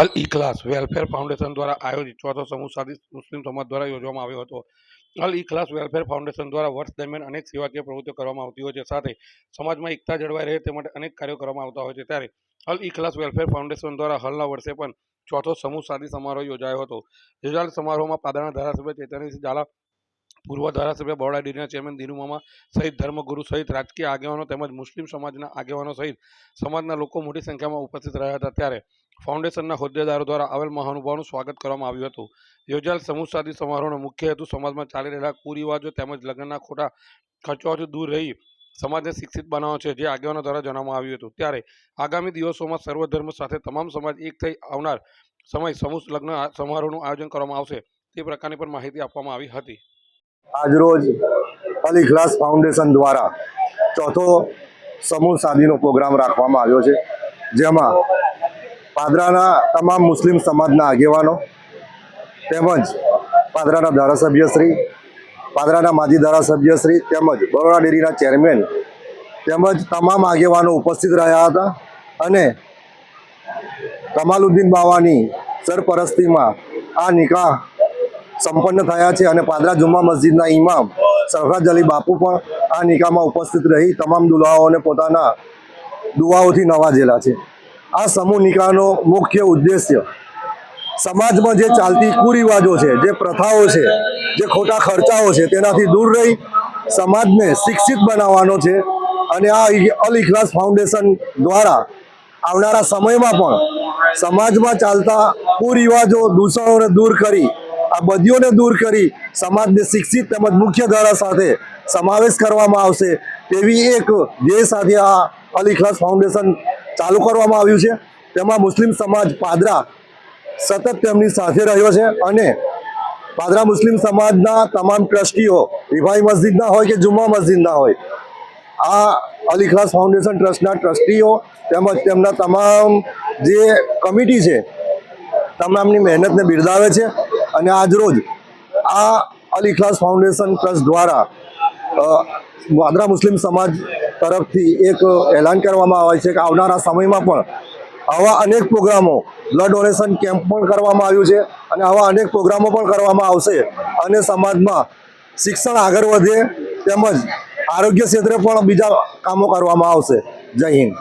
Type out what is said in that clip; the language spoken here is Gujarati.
અલ ઇખલાસ વેલફેર ફાઉન્ડેશન દ્વારા આયોજિત ચોથો સમૂહ સાદી મુસ્લિમ સમાજ દ્વારા યોજવામાં આવ્યો હતો. અલ ઇખલાસ વેલફેર ફાઉન્ડેશન દ્વારા વર્ષ દરમિયાન અનેક સેવાકીય પ્રવૃત્તિઓ કરવામાં આવતી હોય છે. સાથે સમાજમાં એકતા જળવાઈ રહે તે માટે અનેક કાર્યો કરવામાં આવતા હોય છે. ત્યારે અલ ઇખલાસ વેલફેર ફાઉન્ડેશન દ્વારા હાલના વર્ષે પણ ચોથો સમૂહ સાદી સમારોહ યોજાયો હતો. યોજાયેલ સમારોહમાં પાદરના ધારાસભ્ય ચેતનસિંહ ઝાલા પૂર્વ ધારાસભ્ય બરોડા ડેરીના ચેરમેન દિનુ મામા સહિત ધર્મગુરુ સહિત રાજકીય આગેવાનો તેમજ મુસ્લિમ સમાજના આગેવાનો સહિત સમાજના લોકો મોટી સંખ્યામાં ઉપસ્થિત રહ્યા હતા. ત્યારે ફાઉન્ડેશનના હોદ્દેદારો દ્વારા આવેલ મહાનુભાવનું સ્વાગત કરવામાં આવ્યું હતું. યોજાયેલ સમૂહ સાદી સમારોહનો મુખ્ય હેતુ સમાજમાં ચાલી રહેલા કુરિવાજો તેમજ લગ્નના ખોટા ખર્ચાઓથી દૂર રહી સમાજને શિક્ષિત બનાવવાનો છે જે આગેવાનો દ્વારા જણાવવામાં આવ્યું હતું. ત્યારે આગામી દિવસોમાં સર્વધર્મ સાથે તમામ સમાજ એક થઈ આવનાર સમય સમૂહ લગ્ન સમારોહનું આયોજન કરવામાં આવશે તે પ્રકારની પણ માહિતી આપવામાં આવી હતી. આજરોજ અલ ઇખલાસ ફાઉન્ડેશન દ્વારા ચોથો સમૂહ શાદીનો પ્રોગ્રામ રાખવામાં આવ્યો છે. જેમાં પાદરાના તમામ મુસ્લિમ સમાજના આગેવાનો તેમજ પાદરાના ધારાસભ્યશ્રી પાદરાના માજી ધારાસભ્યશ્રી તેમજ બરોડા ડેરીના ચેરમેન તેમજ તમામ આગેવાનો ઉપસ્થિત રહ્યા હતા અને કમાલુદ્દીન બાવાની સરપરસ્તીમાં આ નિકાહ સંપન્ન થયા છે અને પાદરા જુમ્મા મસ્જિદના ઇમામ સરફરાજ અલી બાપુ પણ આ નિકાહમાં ઉપસ્થિત રહી તમામ દુલ્હાઓને પોતાના દુવાઓથી નવાજેલા છે. આ સમૂહ નિકાહનો મુખ્ય ઉદ્દેશ્ય સમાજમાં જે ચાલતી કુરિવાજો છે, જે પ્રથાઓ છે, જે ખોટા ખર્ચાઓ છે, તેનાથી દૂર રહી સમાજને શિક્ષિત બનાવવાનો છે અને આ અલ ઇખલાસ ફાઉન્ડેશન દ્વારા આવનારા સમયમાં પણ સમાજમાં ચાલતા કુરિવાજો, દૂષણોને દૂર કરી આ બદીઓને દૂર કરી સમાજને શિક્ષિત તેમજ મુખ્ય ધારા સાથે સમાવેશ કરવામાં આવશે તેવી એક ધ્યેય સાથે આ અલ ઇખલાસ ફાઉન્ડેશન ચાલુ કરવામાં આવ્યું છે. તેમાં મુસ્લિમ સમાજ પાદરા સતત તેમની સાથે રહ્યો છે અને પાદરા મુસ્લિમ સમાજના તમામ ટ્રસ્ટીઓ રિભાઈ મસ્જિદના હોય કે જુમ્મા મસ્જિદના હોય, આ અલ ઇખલાસ ફાઉન્ડેશન ટ્રસ્ટના ટ્રસ્ટીઓ તેમજ તેમના તમામ જે કમિટી છે, તમામની મહેનતને બિરદાવે છે. અને આજરોજ આ અલ ઇખલાસ ફાઉન્ડેશન ટ્રસ્ટ દ્વારા વાદરા મુસ્લિમ સમાજ તરફથી એક એલાન કરવામાં આવે છે કે આવનારા સમયમાં પણ આવા અનેક પ્રોગ્રામો, બ્લડ ડોનેશન કેમ્પ પણ કરવામાં આવ્યું છે અને આવા અનેક પ્રોગ્રામો પણ કરવામાં આવશે અને સમાજમાં શિક્ષણ આગળ વધે તેમજ આરોગ્ય ક્ષેત્રે પણ બીજા કામો કરવામાં આવશે. જય હિન્દ.